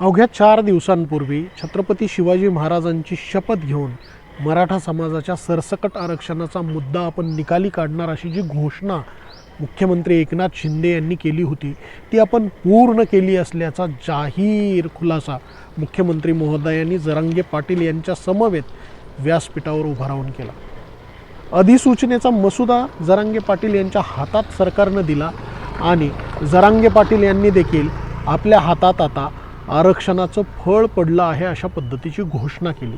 अवघ्या चार दिवसांपूर्वी छत्रपती शिवाजी महाराजांची शपथ घेऊन मराठा समाजाच्या सरसकट आरक्षणाचा मुद्दा आपण निकाली काढणार अशी जी घोषणा मुख्यमंत्री एकनाथ शिंदे यांनी केली होती ती आपण पूर्ण केली असल्याचा जाहीर खुलासा मुख्यमंत्री महोदयांनी जरांगे पाटील यांच्या समवेत व्यासपीठावर उभा राहून केला. अधिसूचनेचा मसुदा जरांगे पाटील यांच्या हातात सरकारनं दिला आणि जरांगे पाटील यांनी देखील आपल्या हातात आता आरक्षणाचं फळ पडलं आहे अशा पद्धतीची घोषणा केली.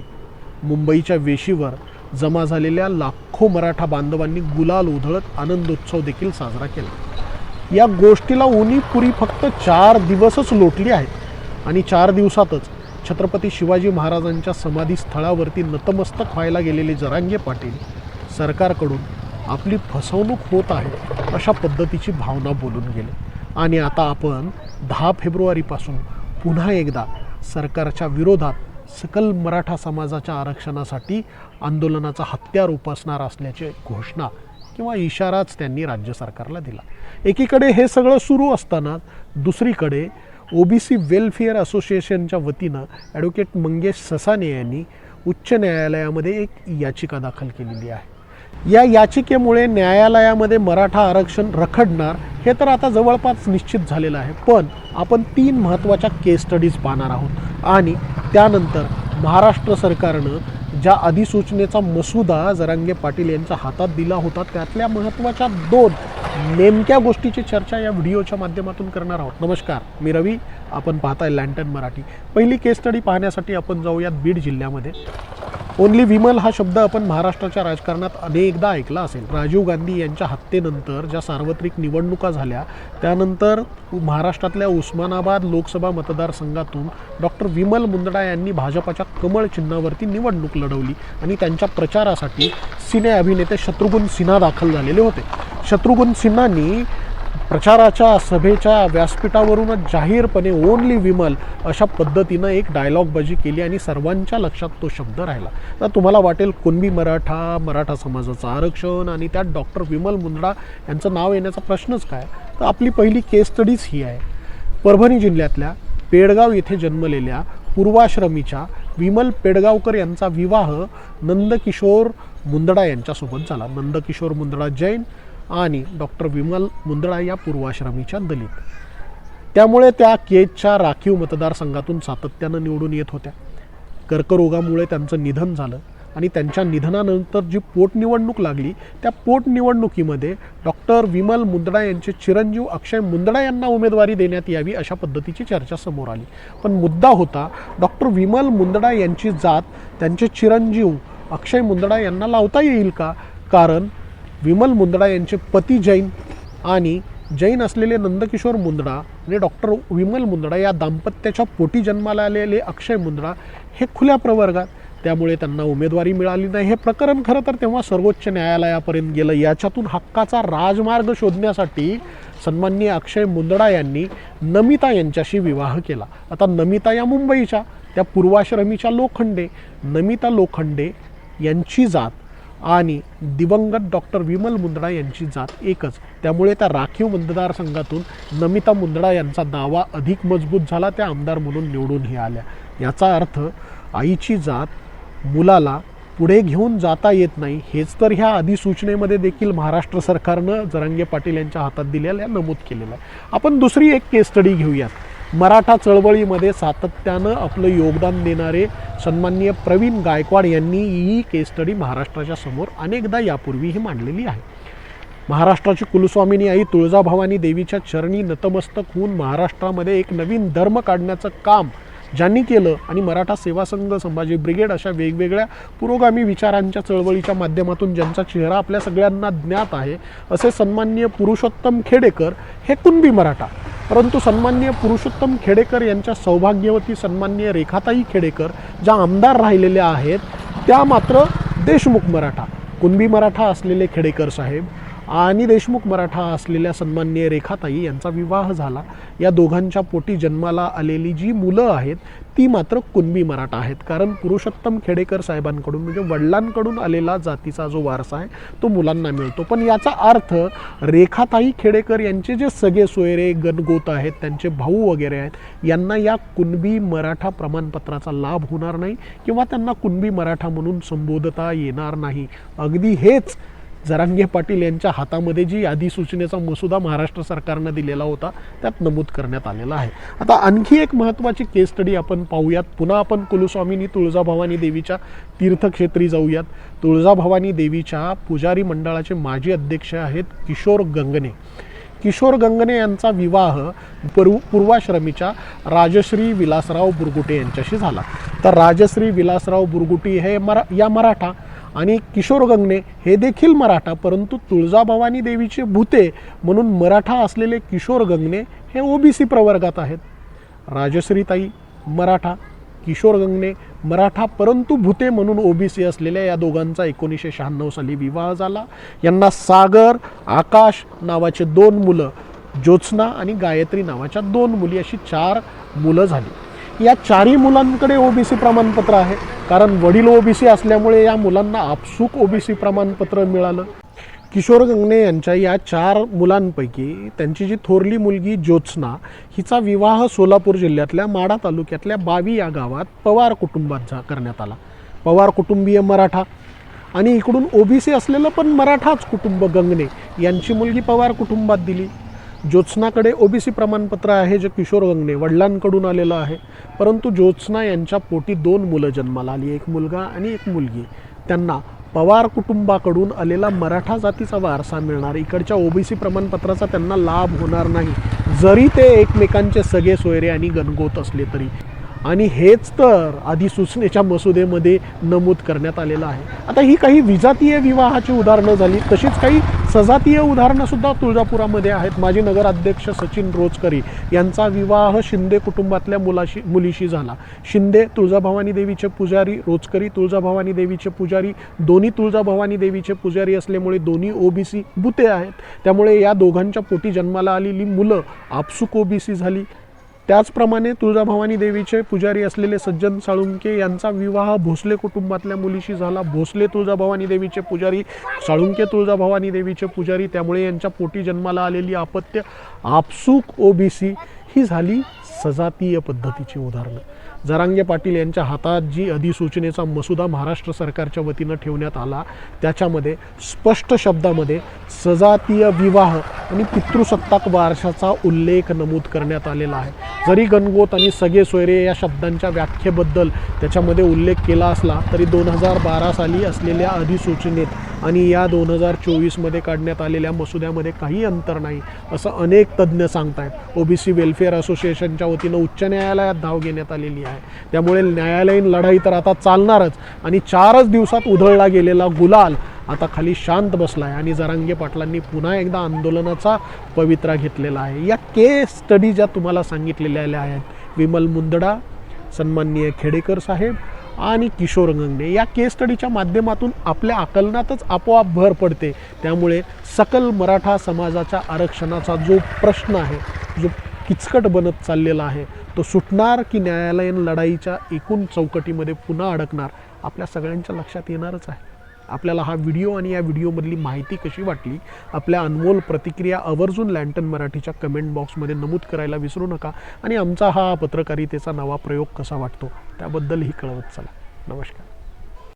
मुंबईच्या वेशीवर जमा झालेल्या लाखो मराठा बांधवांनी गुलाल उधळत आनंदोत्सव देखील साजरा केला. या गोष्टीला उनीपुरी फक्त चार दिवसच लोटली आहेत आणि चार दिवसातच छत्रपती शिवाजी महाराजांच्या समाधीस्थळावरती नतमस्तक व्हायला गेलेले जरांगे पाटील सरकारकडून आपली फसवणूक होत आहे अशा पद्धतीची भावना बोलून गेले. आणि आता आपण दहा फेब्रुवारीपासून पुन्हा एकदा सरकारच्या विरोधात सकल मराठा समाजाच्या आरक्षणासाठी आंदोलनाचा हत्यार उपासणार असल्याची घोषणा किंवा इशाराच त्यांनी राज्य सरकारला दिला. एकीकडे हे सगळं सुरू असताना दुसरीकडे ओबीसी वेलफेअर असोसिएशनच्या वतीनं ॲडव्होकेट मंगेश ससाने यांनी उच्च न्यायालयामध्ये एक याचिका दाखल केलेली आहे. या याचिकेमुळे न्यायालयामध्ये मराठा आरक्षण रखडणार हे तर आता जवळपास निश्चित झालेलं आहे पण आपण तीन महत्त्वाच्या केस स्टडीज पाहणार आहोत. आणि त्यानंतर महाराष्ट्र सरकारनं ज्या अधिसूचनेचा मसुदा जरांगे पाटील यांच्या हातात दिला होता त्यातल्या महत्त्वाच्या दोन नेमक्या गोष्टीची चर्चा या व्हिडिओच्या माध्यमातून करणार आहोत. नमस्कार मी रवी. आपण पाहताय लँटन मराठी. पहिली केस स्टडी पाहण्यासाठी आपण जाऊयात बीड जिल्ह्यामध्ये. ओनली विमल हा शब्द आपण महाराष्ट्राच्या राजकारणात अनेकदा ऐकला असेल. राजीव गांधी यांच्या हत्येनंतर ज्या सार्वत्रिक निवडणुका झाल्या त्यानंतर महाराष्ट्रातल्या उस्मानाबाद लोकसभा मतदारसंघातून डॉक्टर विमल मुंदडा यांनी भाजपाच्या कमळ चिन्हावरती निवडणूक लढवली आणि त्यांच्या प्रचारासाठी सिने अभिनेते शत्रुघ्न सिन्हा दाखल झालेले होते. शत्रुघ्न सिन्हांनी प्रचाराच्या सभेच्या व्यासपीठावरूनच जाहीरपणे ओनली विमल अशा पद्धतीनं एक डायलॉगबाजी केली आणि सर्वांच्या लक्षात तो शब्द राहिला. तर तुम्हाला वाटेल कुणबी मराठा मराठा समाजाचं आरक्षण आणि त्यात डॉक्टर विमल मुंदडा यांचं नाव येण्याचा प्रश्नच काय? तर आपली पहिली केस स्टडीच ही आहे. परभणी जिल्ह्यातल्या पेडगाव येथे जन्मलेल्या पूर्वाश्रमीच्या विमल पेडगावकर यांचा विवाह नंदकिशोर मुंदडा यांच्यासोबत झाला. नंदकिशोर मुंदडा जैन आणि डॉक्टर विमल मुंदडा या पूर्वाश्रमीच्या दलित. त्यामुळे त्या केजच्या राखीव मतदारसंघातून सातत्यानं निवडून येत होत्या. कर्करोगामुळे त्यांचं निधन झालं आणि त्यांच्या निधनानंतर जी पोटनिवडणूक लागली त्या पोटनिवडणुकीमध्ये डॉक्टर विमल मुंदडा यांचे चिरंजीव अक्षय मुंदडा यांना उमेदवारी देण्यात यावी अशा पद्धतीची चर्चा समोर आली. पण मुद्दा होता डॉक्टर विमल मुंदडा यांची जात त्यांचे चिरंजीव अक्षय मुंदडा यांना लावता येईल का? कारण विमल मुंदडा यांचे पती जैन आणि जैन असलेले नंदकिशोर मुंदडा आणि डॉक्टर विमल मुंदडा या दाम्पत्याच्या पोटी जन्माला आलेले अक्षय मुंदडा हे खुल्या प्रवर्गात. त्यामुळे त्यांना उमेदवारी मिळाली नाही. हे प्रकरण खरं तर तेव्हा सर्वोच्च न्यायालयापर्यंत गेलं. याच्यातून हक्काचा राजमार्ग शोधण्यासाठी सन्माननीय अक्षय मुंदडा यांनी नमिता यांच्याशी विवाह केला. आता नमिता या मुंबईच्या त्या पूर्वाश्रमीच्या लोखंडे. नमिता लोखंडे यांची जात आणि दिवंगत डॉक्टर विमल मुंदडा यांची जात एकच. त्यामुळे त्या राखीव मतदारसंघातून नमिता मुंदडा यांचा दावा अधिक मजबूत झाला त्या आमदार म्हणून निवडूनही आल्या. याचा अर्थ आईची जात मुलाला पुढे घेऊन जाता येत नाही हेच तर ह्या अधिसूचनेमध्ये देखील महाराष्ट्र सरकारनं जरांगे पाटील यांच्या हातात दिलेल्या नमूद केलेलं आहे आपण दुसरी एक केस स्टडी घेऊयात. मराठा चळवळीमध्ये सातत्यानं आपलं योगदान देणारे सन्माननीय प्रवीण गायकवाड यांनी ही केस स्टडी महाराष्ट्राच्या समोर अनेकदा यापूर्वीही मांडलेली आहे. महाराष्ट्राची कुलस्वामिनी आई तुळजाभवानी देवीच्या चरणी नतमस्तक होऊन महाराष्ट्रामध्ये एक नवीन धर्म काढण्याचं काम ज्यांनी केलं आणि मराठा सेवा संघ संभाजी ब्रिगेड अशा वेगवेगळ्या पुरोगामी विचारांच्या चळवळीच्या माध्यमातून ज्यांचा चेहरा आपल्या सगळ्यांना ज्ञात आहे असे सन्माननीय पुरुषोत्तम खेडेकर हे कुणबी मराठा? परंतु सन्मान्य पुरुषोत्तम खेडेकर यांच्या सौभाग्यवती सन्मान्य रेखाताई खेडेकर ज्या आमदार राहिलेल्या आहेत त्या मात्र देशमुख मराठा कुणबी मराठा असलेले खेडेकर साहेब आणि देशमुख मराठा असलेल्या सन्माननीय रेखाताई यांचा विवाह झाला. या दोघांच्या पोटी जन्माला आलेली जी मुलं आहेत ती मात्र कुणबी मराठा आहेत. कारण पुरुषोत्तम खेडेकर साहेबांकडून म्हणजे वडिलांकडून आलेला जातीचा जो वारसा आहे तो मुलांना मिळतो. पण याचा अर्थ रेखाताई खेडेकर यांचे जे सगळे सोयरे गणगोत आहेत त्यांचे भाऊ वगैरे आहेत यांना या कुणबी मराठा प्रमाणपत्राचा लाभ होणार नाही किंवा त्यांना कुणबी मराठा म्हणून संबोधता येणार नाही. अगदी हेच जरांगे पाटील यांच्या हातामध्ये जी अधिसूचनेचा मसुदा महाराष्ट्र सरकारनं दिलेला होता त्यात नमूद करण्यात आलेला आहे. आता आणखी एक महत्त्वाची केस स्टडी आपण पाहूयात. पुन्हा आपण कुलस्वामिनी तुळजाभवानी देवीच्या तीर्थक्षेत्री जाऊयात. तुळजाभवानी देवीच्या पुजारी मंडळाचे माजी अध्यक्ष आहेत किशोर गंगणे किशोर गंगणे यांचा विवाह पूर्व पूर्वाश्रमीच्या राजश्री विलासराव बुरगुटे यांच्याशी झाला. तर राजश्री विलासराव बुरगुटी हे मरा या मराठा आणि किशोर गंगणे हे देखील मराठा परंतु तुळजाभवानी देवीचे भूते म्हणून मराठा असलेले किशोर गंगणे हे ओबीसी प्रवर्गात आहेत. राजश्रीताई मराठा किशोर गंगणे मराठा परंतु भूते म्हणून ओबीसी असलेल्या या दोघांचा एकोणीसशे शहाण्णव साली विवाह झाला. यांना सागर आकाश नावाचे दोन मुलं ज्योत्स्ना आणि गायत्री नावाच्या दोन मुली अशी चार मुलं झाली. या चारही मुलांकडे ओबीसी प्रमाणपत्र आहे. कारण वडील ओबीसी असल्यामुळे या मुलांना आपसूक ओबीसी प्रमाणपत्र मिळालं. किशोर गंगणे यांच्या या चार मुलांपैकी त्यांची जी थोरली मुलगी ज्योत्स्ना हिचा विवाह सोलापूर जिल्ह्यातल्या माढा तालुक्यातल्या बावी या गावात पवार कुटुंबात जा करण्यात आला. पवार कुटुंबीय मराठा. आणि इकडून ओबीसी असलेलं पण मराठाच कुटुंब गंगणे यांची मुलगी पवार कुटुंबात दिली. ज्योत्स्नाकडे ओबीसी प्रमाणपत्र आहे जे किशोर गंगणे वडिलांकडून आलेलं आहे. परंतु ज्योत्स्ना यांच्या पोटी दोन मुलं जन्माला आली. एक मुलगा आणि एक मुलगी. त्यांना पवार कुटुंबाकडून आलेला मराठा जातीचा वारसा मिळणार. इकडच्या ओबीसी प्रमाणपत्राचा त्यांना लाभ होणार नाही. जरी ते एकमेकांचे सगळे सोयरे आणि गणगोत असले तरी. आणि हेच तर अधिसूचनेच्या मसुदेमध्ये नमूद करण्यात आलेलं आहे. आता ही काही विजातीय विवाहाची उदाहरणं झाली. तशीच काही सजातीय उदाहरणंसुद्धा तुळजापुरामध्ये आहेत. माजी नगराध्यक्ष सचिन रोजकरी यांचा विवाह शिंदे कुटुंबातल्या मुलाशी मुलीशी झाला. शिंदे तुळजाभवानी देवीचे पुजारी रोजकरी तुळजाभवानी देवीचे पुजारी दोन्ही तुळजाभवानी देवीचे पुजारी असल्यामुळे दोन्ही ओबीसी बुते आहेत. त्यामुळे या दोघांच्या पोटी जन्माला आलेली मुलं आपसुक ओबीसी झाली. त्याचप्रमाणे तुळजाभवानी देवीचे पुजारी असलेले सज्जन साळुंके यांचा विवाह भोसले कुटुंबातल्या मुलीशी झाला. भोसले तुळजाभवानी देवीचे पुजारी साळुंके तुळजाभवानी देवीचे पुजारी त्यामुळे यांच्या पोटी जन्माला आलेली अपत्य आपसूक ओबीसी ही झाली सजातीय पद्धतीची उदाहरणं. जरांगे पाटील यांच्या हातात जी अधिसूचनेचा मसुदा महाराष्ट्र सरकारच्या वतीनं ठेवण्यात आला त्याच्यामध्ये स्पष्ट शब्दामध्ये सजातीय विवाह आणि पितृसत्ताक वारशाचा उल्लेख नमूद करण्यात आलेला आहे. जरी गणगोत आणि सगळे सोयरे या शब्दांच्या व्याख्येबद्दल त्याच्यामध्ये उल्लेख केला असला तरी दोन हजार बारा साली असलेल्या अधिसूचनेत आणि या दोन हजार चोवीसमध्ये काढण्यात आलेल्या मसुद्यामध्ये काही अंतर नाही असं अनेक तज्ज्ञ सांगतायत. ओबीसी वेलफेअर असोसिएशनच्या वतीनं उच्च न्यायालयात धाव घेण्यात आलेली आहे. त्यामुळे न्यायालयीन लढाई तर आता चालणारच आणि चारच दिवसात उधळला गेलेला गुलाल आता खाली शांत बसला आहे आणि जरांगे पाटलांनी पुन्हा एकदा आंदोलनाचा पवित्रा घेतलेला आहे. या केस स्टडी ज्या तुम्हाला सांगितलेल्या आहेत विमल मुंदडा सन्माननीय खेडेकर साहेब आणि किशोर गंगणे या केस स्टडीच्या माध्यमातून आपल्या आकलनातच आपोआप भर पडते. त्यामुळे सकल मराठा समाजाच्या आरक्षणाचा जो प्रश्न आहे जो किचकट बनत चाललेला आहे तो सुटणार की न्यायालयीन लढाईच्या एकूण चौकटीमध्ये पुन्हा अडकणार आपल्या सगळ्यांच्या लक्षात येणारच आहे. आपल्याला हा व्हिडिओ आणि या व्हिडिओमधली माहिती कशी वाटली? आपल्या अनमोल प्रतिक्रिया आवर्जून लँटन मराठीच्या कमेंट बॉक्समध्ये नमूद करायला विसरू नका आणि आमचा हा पत्रकारितेचा नवा प्रयोग कसा वाटतो? त्याबद्दलही कळवत चला. नमस्कार.